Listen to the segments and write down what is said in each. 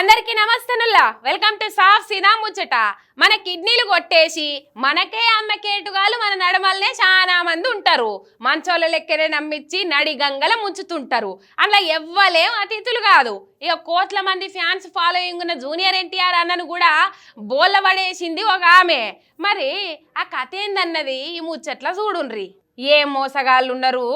అందరికీ నమస్తనుల్లా welcome to సాఫ్ సినా ముచ్చట. మన కిడ్నీలు కొట్టేసి మనకే అమ్మకేటుగాలు మన నడమల్నే చాలా మంది ఉంటారు. మంచోళ్ళ లెక్కనే నమ్మిచ్చి నడి గంగల ముంచుతుంటారు. అలా ఎవ్వలేం అతిథులు కాదు. ఇక కోట్ల మంది ఫ్యాన్స్ ఫాలోయింగ్ ఉన్న జూనియర్ ఎన్టీఆర్ అన్నను కూడా బోల్లబడేసింది ఒక ఆమె. మరి ఆ కథ ఏందన్నది ఈ ముచ్చట్ల చూడుండ్రి. ఏ మోసగాళ్ళు ఉన్నారు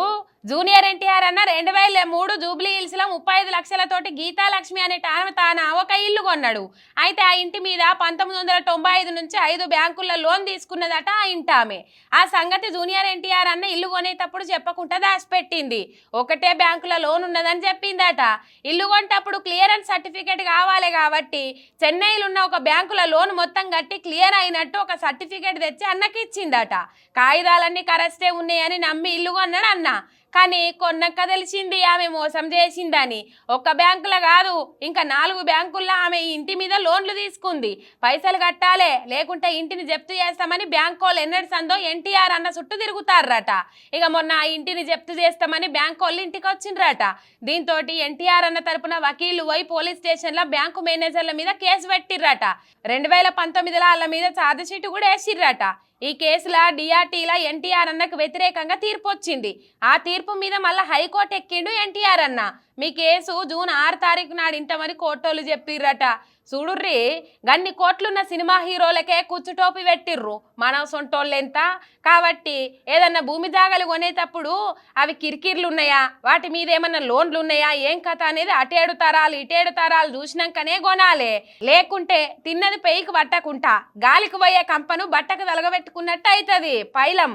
జూనియర్ ఎన్టీఆర్ అన్న రెండు వేల మూడు జూబ్లీ హిల్స్లో ముప్పై ఐదు లక్షలతోటి గీతాలక్ష్మి అనే ఆమె తాన ఒక ఇల్లు కొన్నాడు. అయితే ఆ ఇంటి మీద పంతొమ్మిది వందల తొంభై ఐదు నుంచి ఐదు బ్యాంకుల్లో లోన్ తీసుకున్నదట ఆ ఇంటి ఆమె. ఆ సంగతి జూనియర్ ఎన్టీఆర్ అన్న ఇల్లు కొనేటప్పుడు చెప్పకుండా దాచిపెట్టింది. ఒకటే బ్యాంకులో లోన్ ఉన్నదని చెప్పిందట. ఇల్లు కొనేటప్పుడు క్లియరెన్స్ సర్టిఫికేట్ కావాలి కాబట్టి చెన్నైలో ఉన్న ఒక బ్యాంకులో లోన్ మొత్తం కట్టి క్లియర్ అయినట్టు ఒక సర్టిఫికేట్ తెచ్చి అన్నకి ఇచ్చిందట కాగితాలన్నీ కరెస్టే ఉన్నాయని నమ్మి ఇల్లు కొన్నాడు అన్న. కానీ కొన్నాక తెలిసింది ఆమె మోసం చేసిందని. ఒక్క బ్యాంకులో కాదు ఇంకా నాలుగు బ్యాంకుల్లో ఆమె ఇంటి మీద లోన్లు తీసుకుంది. పైసలు కట్టాలే లేకుంటే ఇంటిని జప్తు చేస్తామని బ్యాంక్ వాళ్ళు ఎన్నడి సందో ఎన్టీఆర్ అన్న చుట్టూ తిరుగుతారట. ఇక మొన్న ఆ ఇంటిని జప్తు చేస్తామని బ్యాంక్ వాళ్ళు ఇంటికి వచ్చిండ్రట. దీంతో ఎన్టీఆర్ అన్న తరపున వకీలు పోయి పోలీస్ స్టేషన్లో బ్యాంకు మేనేజర్ల మీద కేసు పెట్టిర్రట. రెండు వేల పంతొమ్మిదిలో వాళ్ళ మీద ఛార్జ్ షీట్ కూడా వేసిర్రట. ఈ కేసులో డిఆర్టీలో ఎన్టీఆర్ అన్నకు వ్యతిరేకంగా తీర్పు వచ్చింది ఆ తీర్పు మీద మళ్ళీ హైకోర్టు ఎక్కిండు ఎన్టీఆర్ అన్న. మీ కేసు జూన్ ఆరు తారీఖు నాడు ఇంటమని కోర్టోలు చెప్పిర్రట. చూడుర్రి గన్ని కోట్లున్న సినిమా హీరోలకే కుచ్చుటోపి పెట్టిర్రు. మన సొంటోళ్ళెంత? కాబట్టి ఏదన్నా భూమి జాగాలు కొనేటప్పుడు అవి కిరికిర్లు ఉన్నాయా వాటి మీద ఏమన్నా లోన్లు ఉన్నాయా ఏం కథ అనేది అటేడు తరాలు ఇటేడు తరాలు చూసినాకనే కొనాలి. లేకుంటే తిన్నది పెయికి పట్టకుంటా. గాలికి పోయే కంపను బట్టకు తలగబెట్టుకున్నట్టు అవుతుంది పైలం.